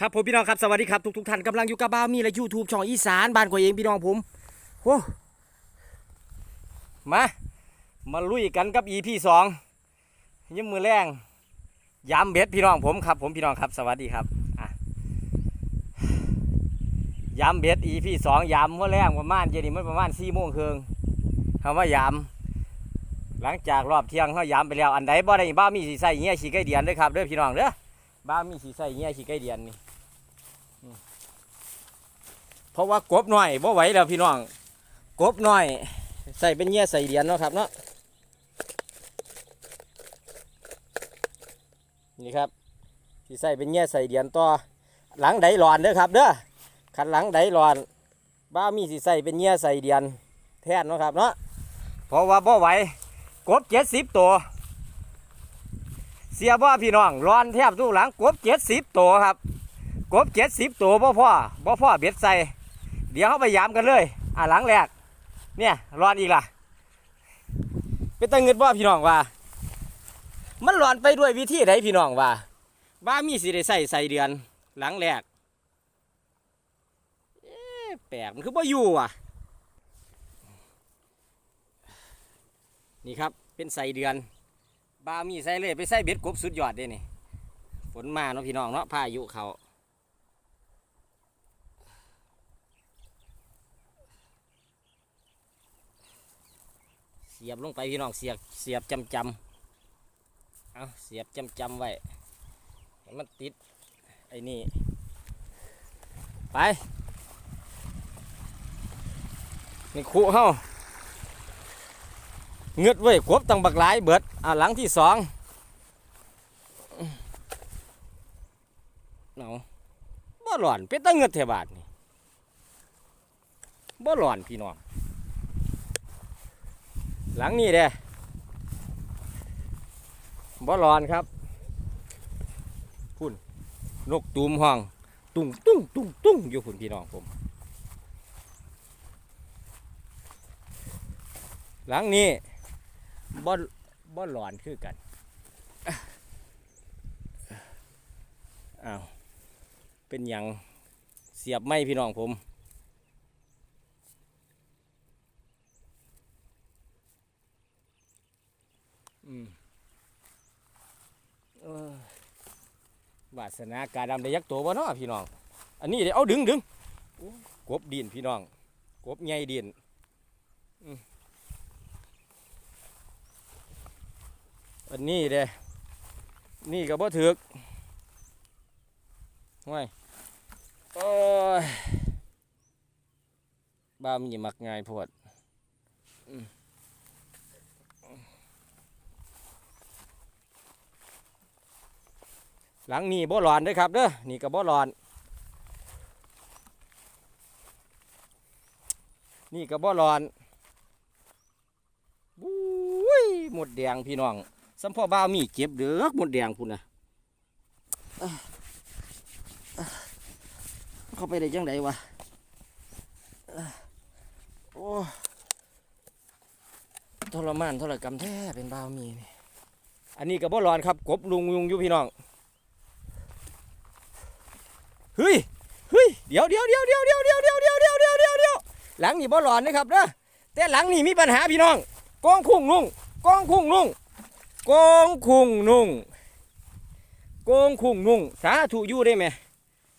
ครับผมพี่น้องครับสวัสดีครับทุกทุกท่านกำลังอยู่กับบ้ามีและยูทูบช่องอีสานบ้านข่อยเองพี่น้องผมโอ้มามาลุยกันกับ EP สองยิ้มมือแรงยามเบ็ดพี่น้องผมครับ ผมพี่น้องครับ สวัสดีครับอะยามเบ็ด EP สองยามมือแรงประมาณเจนี่มันประมาณสี่โมงครึ่งคำว่ายาม หลังจากรอบเที่ยงเขายามไปแล้วอันใดบ่ได้บ้ามีสีใส่เงี้ยสีไก่เดียนเด้อครับเด้อพี่น้องเด้อ บ้ามีสีใส่เงี้ยสีไก่เดียนนี่เพราะว่ากบหน่อยบ่ไหวแล้วพี่น้องกบหน่อย ใส่เป็นเงี้ยใส่เหรียญเนาะครับเนาะนี่ครับที่ใส่เป็นเงี้ยใส่เหรียญต่อหลังไดหลอนเด้อครับเด้อขันหลังไดหลอน บ้ามีสิใส่เป็นเงี้ยใส่เหรียญแทนเนาะครับเนาะเพราะว่าบ่ไหวกบเจ็ดสิบตัว เสียบ่พี่น้องรอนแทบทุกหลังกบเจ็ดสิบตัวครับกบเจ็ดสิบตัวบ่พ่อบ่พ่อเบ็ดใส่เดี๋ยวเขาไปยามกันเลย อ่าหลังแรกเนี่ยร้อนอีกล่ะเป็นตะเงิดบ่พี่น้องว่า มันร้อนไปด้วยวิธีใดพี่น้องว่าบ้ามีสิได้ใส่ใส่เดือนหลังแรกแปลกมันคือบ่อยู่อะ นี่ครับเป็นใส่เดือน บามีใส่เลยไปใส่เบ็ดกบสุดยอดเด้นี่ฝนมาเนาะพี่น้องเนาะพายุเขาเสียบลงไปพี่น้องเสียบเสียบจำจำเอาเสียบจำจำไว้มันติดไอ้นี่ไปนี่คู่เฮา เงืดไว้กบตั้งบักหลายเบิดอ่าหลังที่สองเนาบ่หลอนเป็นตะเงิดเทบาทนี่บ่หลอนพี่น้องหลังนี้เด้บ่หลอนครับพุ่นนกตูมห้องตุ้งตุ้งตุ้งตุ้งอยู่พุ่นพี่น้องผมหลังนี้ บ่บ่หลอนคือกันอ้าวเป็นหยังเสียบไม่พี่น้องผมอืมวาสนากาดำได้ยักตัวบ่เนาะพี่น้อง อันนี้เดี๋ยวเอาดึงดึงกบดินพี่น้อง กบใหญ่ดินอืม อันนี้เด้นี่ก็บ่ถึกห้วยโอ้ยบ้ามีมักง่ายโพดหลังนี่บ่ร้อนด้อครับเด้อนี่ก็บ่ร้อน นี่ก็บ่ร้อนบุ้ยหมดแดงพี่น้อง สัมพ่อบ้าวมีเก็บเด้อหมดแดงพุ่นนะเข้าไปได้จังไดวะเอ้โอ้ทรมานทรกรรมแท้เป็นบ่าวมีนี่อันนี้กับบ่ร้อนครับ กบลุงยุงอยู่พี่น้องเฮ้ยเฮ้ยเดี๋ยวเดี๋ยวเดี๋ยวเดี๋ยวเดี๋ยวเดี๋ยวเดี๋ยวเดี๋ยวเดี๋ยวเดี๋ยวเดี๋ยวเดี๋ยวหลังนี่บ่ร้อนนะครับนะแต่หลังนี่มีปัญหาพี่น้องกองคุ้งนุ่งกองคุ้งนุ่ง กงคุ้งนุ่งกงคุ้งนุ่ง สาธุอยู่ได้ไหม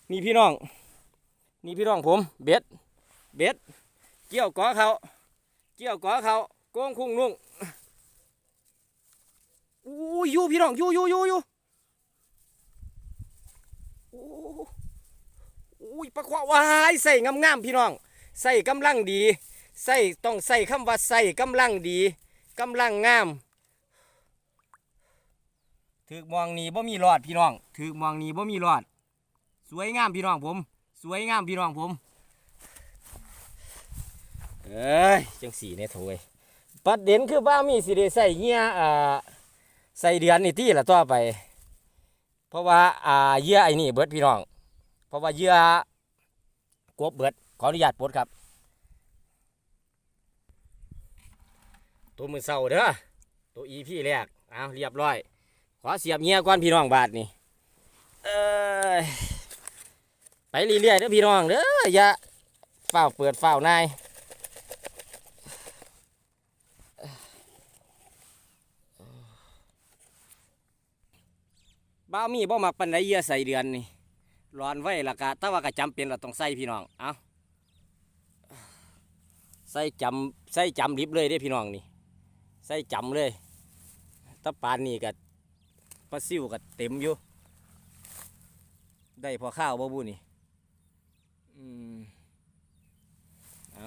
นี่พี่น้อง นี่พี่น้องผม เบ็ด เบ็ด เกี่ยวกอเขา เกี่ยวกอเขาโกงคุ้งนุ่งอู้ยู่พี่น้องยู่ยู่ยู่ยู่อ้อุ้ยปลาควาวายใส่งามๆพี่น้อง ใส่กำลังดี ใส่ต้องใส่คำว่าใส่กำลังดีกำลังงาม ถือมองนี่บ่มีรอดพี่น้องถือมองนี่บ่มีรอด สวยงามพี่น้องผม สวยงามพี่น้องผมเอ้ยจังสีเนี่ยโถยประเด็นคือบ้ามีสิได้ใส่เงี้ยอ่าใส่เดือนนี่ที่ละต่อไป เพราะว่าอ่าเยื่อไอ้นี่เบิดพี่น้อง เพราะว่าเยื่อกบเบิดขออนุญาตปลดครับ ตัวมือเศร้าเด้อตัวอีพี่แรกเอาเรียบร้อย ขอเสียบเงี้ยก่อนพี่น้องบาทนี่เอ้ยไปเรื่อยๆเด้อพี่น้องเด้ออย่าเฝ้าวเปิดเฝ้าวนายบ้ามีบ่มักปันไดเยื่อใส่เดือนนี่ร้อนไว้ละกะแต่ว่าก็จำเป็นเราต้องใส่พี่น้องเอาใส่จำใส่จำริบเลยเด้อพี่น้องนี่ใส่จำเลยถ้าปานนี่ก็ป ลาซิวก็เต็มอยู่ ได้พอข้าวบ่บุนี่อืมเอา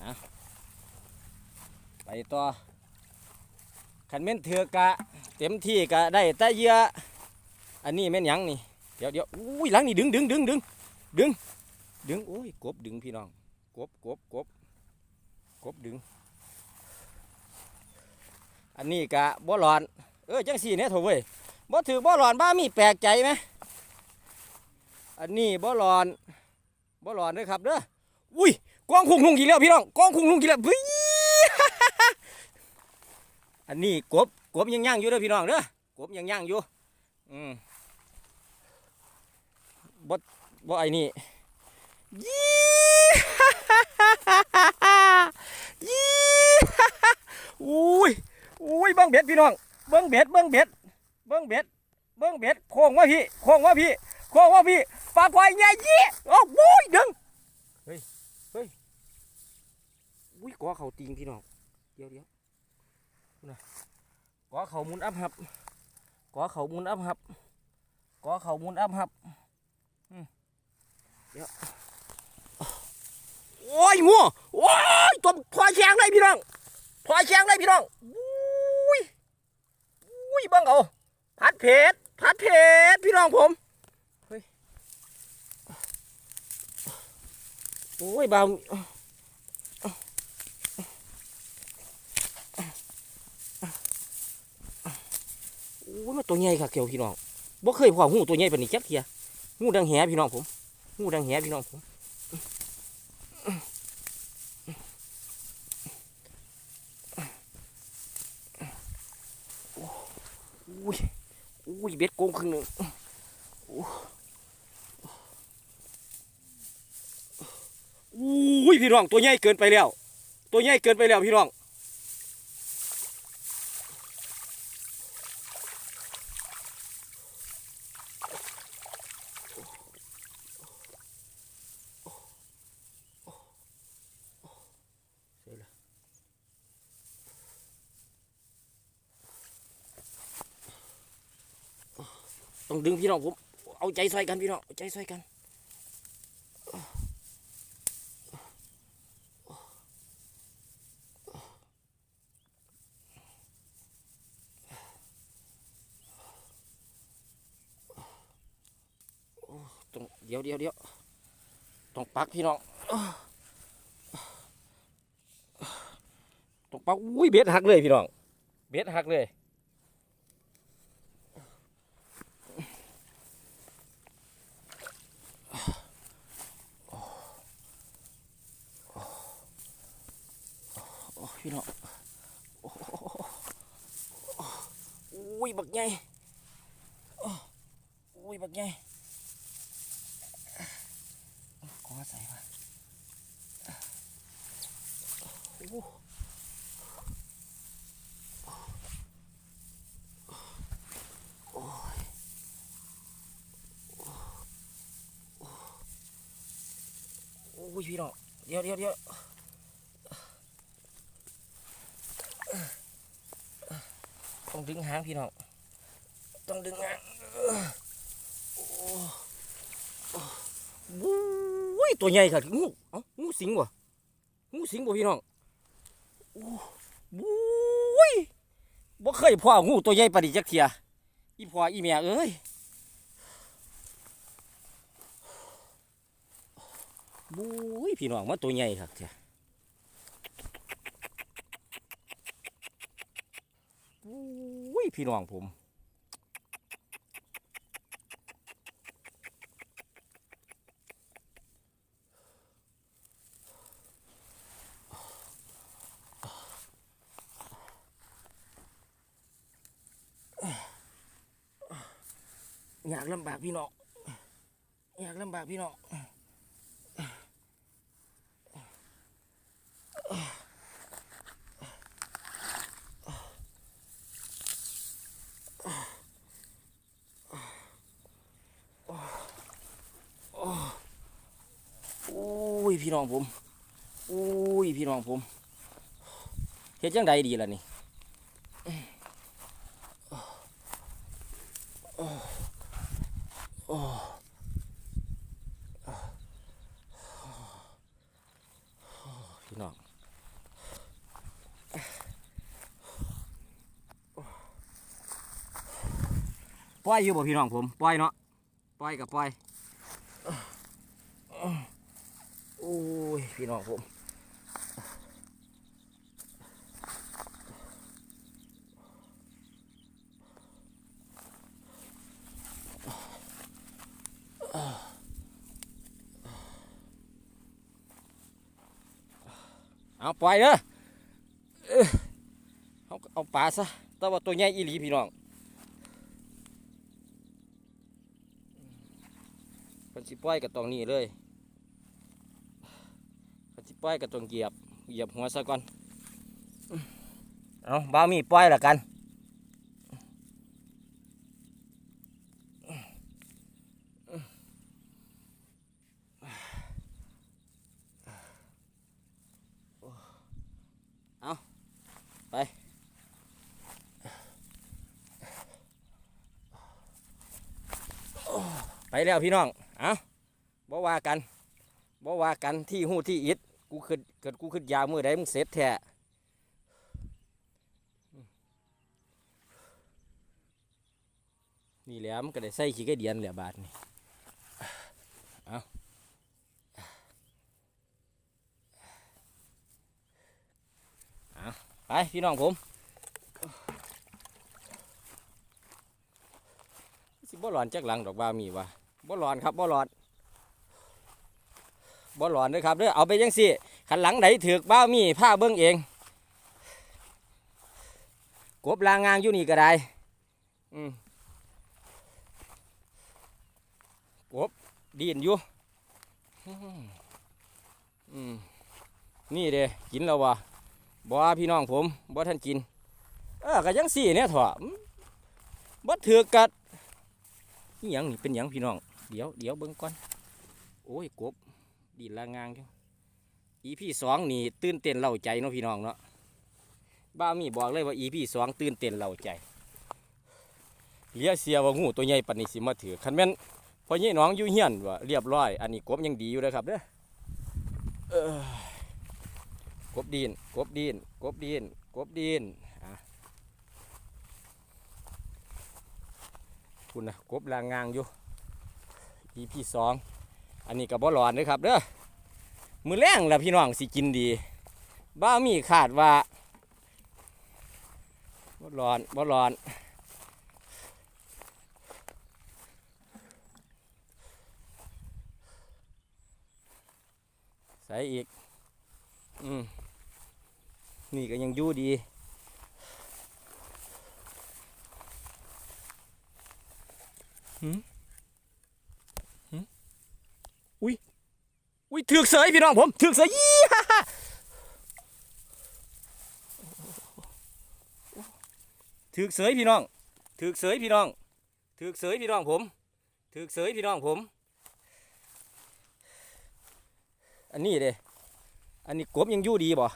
เอาไปต่อขันเม่นเถือกะ เต็มที่กะได้แต่เยื่ออันนี้แม่นยังนี่ เดี๋ยวเดี๋ยวอุ้ยหลังนี่ดึงดึงดึงดึงดึงดึงโอ้ยกบดึงพี่น้อง กบกบกบกบดึง อันนี้กะบ่หลอน เออจังสี่เนี่ยโถเว้ยบ่ถือบ่หลอนบ้ามีแปลกใจไหมอันนี้บ่หลอนบ่หลอนเด้อครับเด้ออุ้ยกองคุงลุงกี่แล้วพี่น้องกองคุงลุงกี่แล้วเฮ้ยอันนี้กบกบยังย่างอยู่เด้อพี่น้องเด้อกบยังย่างอยู่อืมบ่บ่ไอ้นี่ยี่ ยี่อุ้ยอุ้ยเบิ้งเบ็ดพี่น้อง เบิ้งเบ็ดเบิ้งเบ็ด เบิ้งเบ็ด เบิ้งเบ็ด โค้งว่าพี่ โค้งว่าพี่ โค้งว่าพี่ปลาควายใหญ่ยี่โอ้โหยดึง เฮ้ย เฮ้ย อุ้ยกอเขาติงพี่น้อง เดี๋ยวเดี๋ยวนะกอเขามุนอัพหับกอเขามุนอัพหับกอเขามุนอัพหับอืมเดี๋ยว โอ้ยงัวโอ้ยตัวควายแข็งเลยพี่น้องพอแข้งเลยพี่น้องอุ้ยอุ้ยเบังเอาผัดเผ็ดผัดเผ็ดพี่น้องผมเฮ้ยโอ้ยเบาโอ้ยมันตัวใหญ่ค่ะเกี่ยวพี่น้องบ่เคยพอหูตัวใหญ่ปานนี้จักเทียหูดังแหพี่น้องผมหูดังแหพี่น้องผม อุ้ยอุ้ยเบ็ดโกงครึ่งหนึ่งอุ้ยพี่น้องตัวใหญ่เกินไปแล้ว ตัวใหญ่เกินไปแล้วพี่น้อง ต้องดึงพี่น้องผม เอาใจใส่กันพี่น้องเอาใจใส่กันต้องเดี๋ยวเดี๋ยวเดี๋ยวต้องปักพี่น้องต้องปักอุ้ยเบ็ดหักเลยพี่น้องเบ็ดหักเลย โอ้ยพี่น้องโอ้โหอุ้ยบักใหญ่โอ้อุ้ยบักใหญ่ขอ ใส่มาโอ้โอ้ยโอ้ยพี่น้องเดี๋ยวเดี๋ยวเดี๋ยวต้องดึงหางพี่น้องต้องดึงหางโอ้โอ้ย ตัวใหญ่ค่ะงูเอ้างูสิงวะงูสิงบ่พี่น้องโอ้ยบ่เคยพ่องูตัวใหญ่ปานนี้จักเทียอีพ่ออีแม่เอ้ยบุ้ยพี่น้องมันตัวใหญ่ครับเทียอุ้ยพี่น้องผม อยากลำบากพี่น้องอยากลำบากพี่น้องโอ้ยพี่น้องผมโอ้ยพี่น้องผมเฮ็ดจังใดดีล่ะนี่ พี่น้องปล่ อยอยู่บ่พี่น้องผมปล่อยเนาะปล่อยกับปล่อยโอ้ยพี่น้องผมเอาปล่อยเด้อเอ้อเอาเอาปลาซะแต่ว่าตัวใหญ่อีหลีพี่น้องเพิ่นสิ ปล่อยกับตรงนี้เลยเพิ่นสิปล่อยกับตรงเหยียบเหยียบหัวซะก่อนเอาบ้ามีปล่อยละกันไปแล้วพี่น้อง เอา บ่ว่ากันบ่ว่ากันที่หู้ที่อิดกูขึ้นเกิดกูขึ้นยาวมือใดมึงเสร็จแท้นี่แหลมก็ได้ใส่ขี้ไก่เดียนแหละบาทนี่เอาเอาไปพี่น้องผมสิบ่หลอนจักหลังดอกว่ามีวะบ่หลอนครับบ่หลอน บ่หลอนเด้อครับเด้อเอาไปจังสิขันหลังไหนถือกบ้ามีผ้าเบิ้องเองกบลางงางอยู่นี่ก็ได้กบดีนอยู่นี่เด้กินแล้ววะบ่พี่น้องผมบ่ท่านกิน เออก็ยังสี่เนี่ยถอะอืมบ่ถือกกัดนี่ยังนี่เป็นยังพี่น้อง เดี๋ยวเดี๋ยวเบิ่งก่อน โอ้ยกบ ดีดลางางอยู่อีพี่สองนี่ตื่นเต้นเล่าใจเนาะพี่น้องเนาะบ้ามีบอกเลยว่าอีพี่สองตื่นเต้นเล่าใจเลียเสียว่างูตัวใหญ่ปนนี้สิมาถือคันแม่นพอยี่น้องอยู่เฮียนว่าเรียบร้อย อันนี้กบยังดีอยู่เลยครับเด้อเอ้อกบดีนกบดีนกบดีนกบดีนอะคุณนะกบลางงางอยู่ EP สอง อันนี้กับบ่หลอนเลยครับเด้อมือแรงแล้วพี่น้องสิกินดี บ้ามีขาดว่าบ่หลอนบ่หลอนใส่อีก อืมนี่ก็ยังยู่ดีอืม อุ้ยอุ้ยถือกเสยพี่น้องผมถือกเสยยี่ฮ่าฮ่าถือกเสยพี่น้องถือกเสยพี่น้องถือกเสยพี่น้องผมถือกเสยพี่น้องผม อันนี้เด้อันนี้กบยังอยู่ดีบ่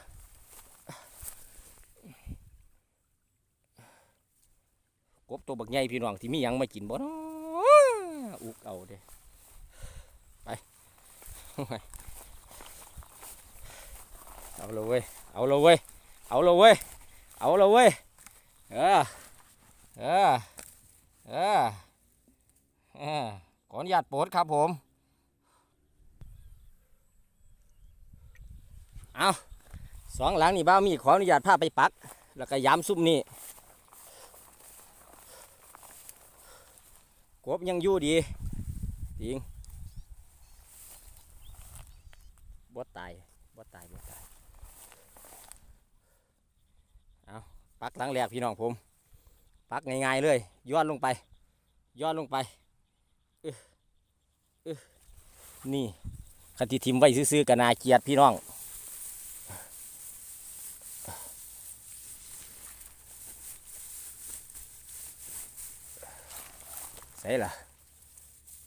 กบตัวบักใหญ่พี่น้องที่มีหยังมากินบ่เนาะอุกเอาเด้ เอาเลยเว้ย เอาเลยเว้ย เอาเลยเว้ย เอาเลยเว้ย เออ เออ เออเออขออนุญาตโปรดครับผม เอาสองหลังนี่บ้ามีขออนุญาตพาไปปัก แล้วก็ย้ำซุ่มนี่กบยังอยู่ดีจริง บ่ตายบ่ตายบ่ตายเอาปักหลังแรกพี่น้องผมปักง่ายๆเลยย้อนลงไปย้อนลงไปอึนี่คันที่ทิมไว้ซื้อๆกับนาเกียดพี่น้องใส่ละ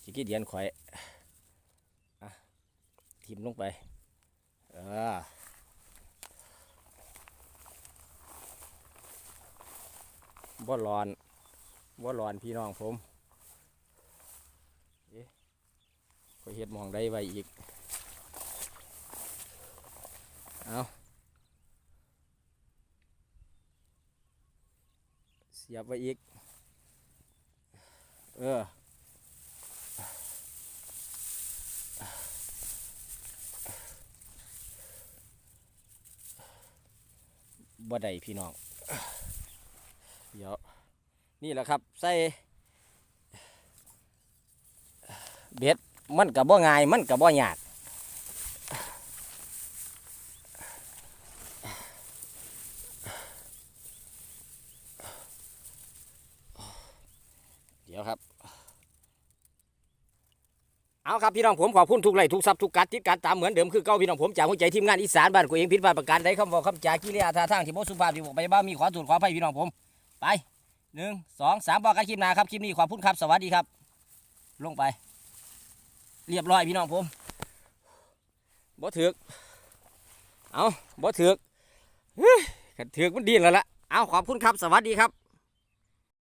สิคกี้เดียนข่อยอะทิมลงไปเออ บ่ร้อนบ่ร้อนพี่น้องผมเอ๊ะข่อยเฮ็ดมองได้ไว้อีก เอาเสียบไว้อีก เออบ่ได้พี่น้อง เดี๋ยว นี่แหละครับใส่เบ็ดมันกับบ่ง่ายมันกับบ่ยากเดี๋ยวครับ เอาครับพี่น้องผมขอบคุณทุกไลทุกซับทุกกัดติดกัดตามเหมือนเดิมคือเก่าพี่น้องผมจากหัวใจทีมงานอีสานบ้านกูเองผิดพลาประการใดคำบอกคำจากิริยาท่าทางที่บ่สุภาพที่บอกไปบ้ามีขอสูตรขออภัยพี่น้องผมไป หนึ่งสองสามบอกกันคลิปหนาครับคลิปนี้ขอบคุณครับ สวัสดีครับ ลงไป เรียบร้อยพี่น้องผมบ่ถือกเอาบ่ถือกเฮขันถือกมันดีแล้วละเอาขอบคุณครับ สวัสดีครับ